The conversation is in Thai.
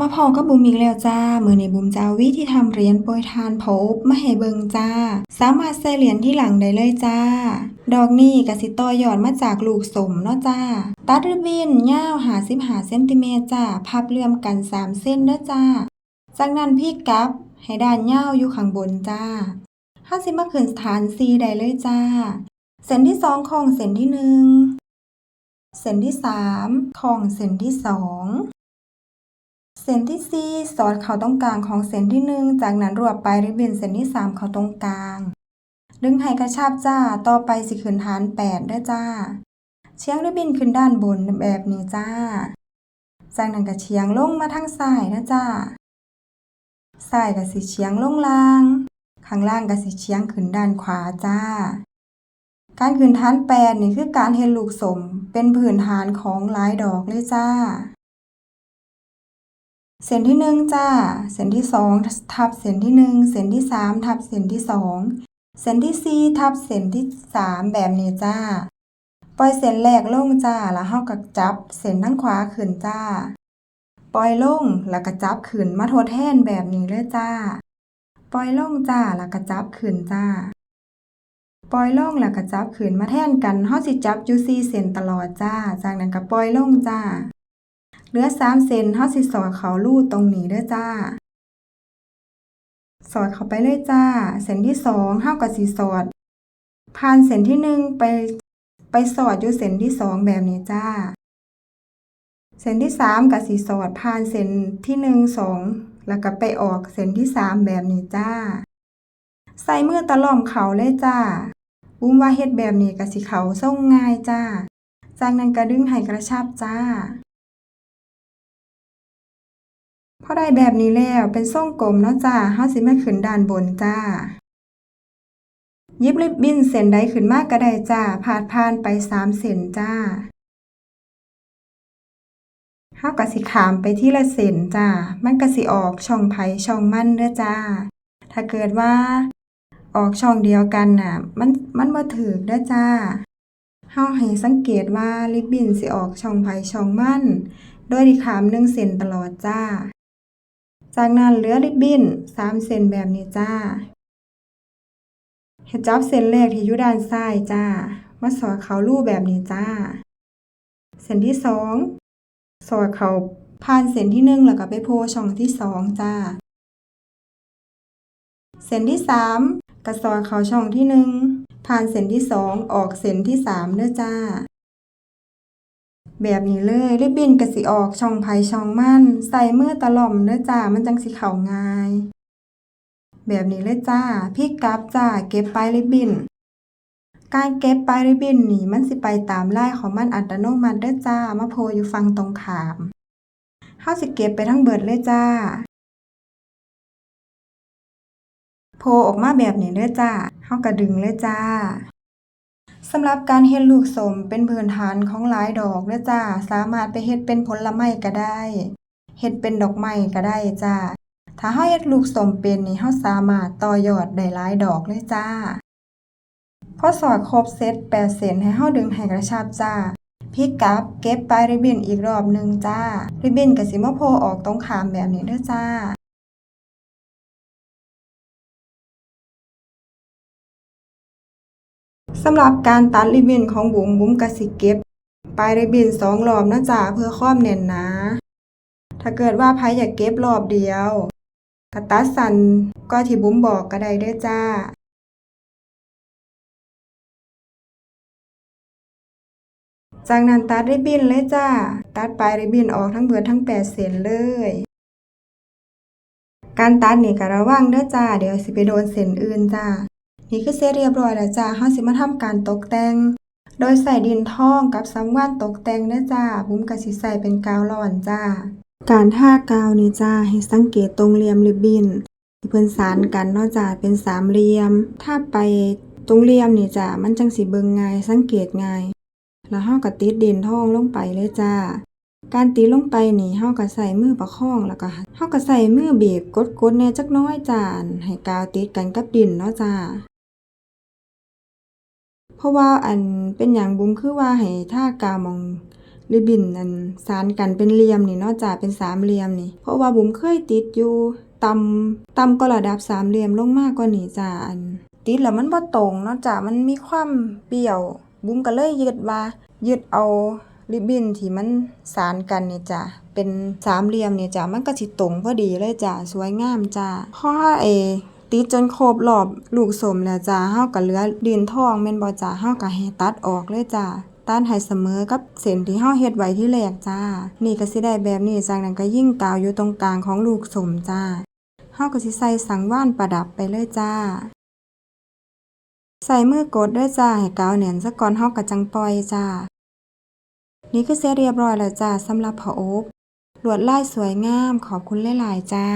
มาพอกับบุมอีกแล้วจ้า มือในบุมจะเอาวิธีทำเหรียญโปรยทานเผาอบมาให้เบิงจ้า สามารถใส่เหรียญที่หลังได้เลยจ้า ดอกนี้กสิต่อยอดมาจากลูกสมเนาะจ้า ตัดริบบิ้นยาวหาสิบหาเซนติเมตรจ้า พับเลื่อมกันสามเส้นเด้อจ้า จากนั้นพี่กับให้ด้านยาวอยู่ข้างบนจ้าห้าสิมาขึ้นฐานซีได้เลยจ้า เส้นที่สองของเส้นที่หนึ่งเส้นที่สามของเส้นที่สอง เส้นที่สี่สอดเข้าตรงกลางของเส้นที่หนึ่งจากนั้นรวบปลายริบบิ้นเส้นที่สามเข้าตรงกลาง ดึงให้กระชับจ้า ต่อไปสิขึ้นฐานแปดเด้จ้า เชียงริบบิ้นขึ้นด้านบนแบบนี้จ้า จากนั้นก็เชียงลงมาทางซ้ายนะจ้าซ้ายก็สิเชียงลงล่าง ข้างล่างก็สิเชียงขึ้นด้านขวาจ้า การขึ้นฐานแปดนี่คือการเฮ็ดลูกสมเป็นพื้นฐานของหลายดอกเลยจ้า เส้นที่หนึ่งจ้า เส้นที่สองทับเส้นที่หนึ่งเส้นที่สามทับเส้นที่สองเส้นที่สี่ทับเส้นที่สามแบบนี้จ้า ปล่อยเส้นแรกลงจ้า แล้วเฮาก็จับเส้นทั้งขวาขึ้นจ้า ปล่อยลงแล้วก็จับขึ้นมาทดแทนแบบนี้เลยจ้า ปล่อยลงจ้าแล้วก็จับขึ้นจ้า ปล่อยลงแล้วก็จับขึ้นมาแทนกันเฮาสิจับอยู่สี่เส้นตลอดจ้า จากนั้นก็ปล่อยลงจ้า เหลือสามเซนเฮาสิสอดเขารูตรงนี้เด้อจ้า สอดเข้าไปเลยจ้า เส้นที่สองเฮาก็สิสอด ผ่านเส้นที่หนึ่งไปไปสอดอยู่เส้นที่สองแบบนี้จ้า เส้นที่สามก็สิสอดผ่านเส้นที่หนึ่งสองแล้วก็ไปออกเส้นที่สามแบบนี้จ้า ใส่มือตะล่อมเขาเลยจ้าบุ้มว่าเฮ็ดแบบนี้ก็สิเขาส่งง่ายจ้า จากนั้นก็ดึงให้กระชับจ้า พอได้แบบนี้แล้วเป็นทรงกลมเนาะจ้าเฮาสิมาขึ้นด้านบนจ้ายิบริบบิ้นเส้นใดขึ้นมากก็ได้จ้าพาดผ่านไปสามเส้นจ้าเฮาก็สิขามไปที่ละเส้นจ้า มันก็สิออกช่องไผช่องมันเด้อจ้า ถ้าเกิดว่า ออกช่องเดียวกันน่ะ มันมันบ่ถูกเด้อจ้าเฮาให้สังเกตว่าริบบิ้นสิออกช่องไผช่องมัน โดยที่ขามหนึ่งเส้นตลอดจ้า จากนั้นเหลือริบบิ้นสามเส้นแบบนี้จ้าเฮ็ดจับเส้นแรกที่อยู่ด้านซ้ายจ้า มาสอดเข้ารูแบบนี้จ้า เส้นที่สองสอดเข้าผ่านเส้นที่หนึ่งแล้วก็ไปโพช่องที่สองจ้า เส้นที่สามก็สอดเข้าช่องที่หนึ่งผ่านเส้นที่สองออกเส้นที่สามเด้อจ้า แบบนี้เลยริบบิ้นก็สิออกช่องไผช่องมันใส่มือตะล่อมเด้อจ้ามันจังสิเข้าง่าย แบบนี้เลยจ้าพลิกกลับจ้าเก็บปลายริบบิ้นการเก็บปลายริบบิ้นนี่มันสิไปตามไลายของมันอัตโนมัติเด้อจ้ามาโพอยู่ฝั่งตรงขามเฮาสิเก็บไปทั้งเบิดเลยจ้า โพออกมาแบบนี้เด้อจ้าเฮาก็ดึงเลยจ้า สำหรับการเฮ็ดลูกสมเป็นพื้นฐานของหลายดอกเด้อจ้า สามารถไปเฮ็ดเป็นผลไม้ก็ได้ เฮ็ดเป็นดอกไม้ก็ได้จ้า ถ้าเฮาเฮ็ดลูกสมเป็นนี่เฮาสามารถต่อยอดได้หลายดอกเลยจ้า พอสอดครบเซต8เส้นให้เฮาดึงให้กระชับจ้าพลิกกลับเก็บปลายริบบิ้นอีกรอบหนึ่งจ้า ริบบิ้นก็สิมาโผล่ออกตรงขามแบบนี้เด้อจ้า สำหรับการตัดริบบิ้นของบุ๋มบุ๋มกสิเก็บ ปลายริบบิ้นสองรอบนะจ๊ะเพื่อความแน่นหนา ถ้าเกิดว่าไผอยากเก็บรอบเดียวกตัดสั้นก็ที่บุ๋มบอกก็ได้เด้อจ้าจากนั้นตัดริบบิ้นเลยจ้า ตัดปลายริบบิ้นออกทั้งเบิดทั้งแปดเส้นเลย การตัดนี่ก็ระวังเด้อจ้า เดี๋ยวสิไปโดนเส้นอื่นจ้า นี่คือเสร็จเรียบร้อยแล้วจ้าเฮาสิมาทำการตกแต่ง โดยใส่ดินทองกับสังว่านตกแต่งเด้อจ้าบุ้มก็สิใส่เป็นกาวร้อนจ้า การทากาวนี่จ้าให้สังเกตตรงเหลี่ยมริบบิ้นที่เพิ่นสานกันเนาะจ้าเป็นสามเหลี่ยม ถ้าไปตรงเหลี่ยมนี่จ้ามันจังสิเบิ่งง่ายสังเกตง่ายแล้วเฮาก็ติดดินทองลงไปเลยจ้า การตีลงไปนี่เฮาก็ใส่มือประคองแล้วก็เฮาก็ใส่มือบีบกดๆแน่จักน้อยจ้าให้กาวติดกันกับดินเนาะจ้า เพราะว่าอันเป็นหยังบุ้มคือว่าให้ท่ากาวมองริบบิ้นนั่นสานกันเป็นเหลี่ยมนี่เนาะจ้าเป็นสามเหลี่ยมนี่ เพราะว่าบุ๋มเคยติดอยู่ต่ำต่ำก็ระดับสามเหลี่ยมลงมากกว่านี้จ้าอัน ติดแล้วมันบ่ตรงเนาะจ้ามันมีความเปรี้ยว บุ๋มก็เลยยึดว่ายึดเอาริบบิ้นที่มันสานกันนี่จ้าเป็นสามเหลี่ยมนี่จ้ามันก็สิตรงพอดีเลยจ้าสวยงามจ้าพอเอ ติดจนครบรอบลูกสมแล้วจ้าเฮาก็เหลือดินทองแม่นบ่จ้าเฮาก็ให้ตัดออกเลยจ้าตัดให้เสมอกับเส้นที่เฮาเฮ็ดไว้ที่แรกจ้า นี่ก็สิได้แบบนี้จากนั้นก็ยิ่งกาวอยู่ตรงกลางของลูกสมจ้าเฮาก็สิใส่สังว่านประดับไปเลยจ้า ใส่มือกดด้วยจ้าให้กาวแน่นซะก่อนเฮาก็จังปล่อยจ้า นี่คือเสร็จเรียบร้อยแล้วจ้าสำหรับผาอบลวดลายสวยงามขอบคุณหลายๆจ้า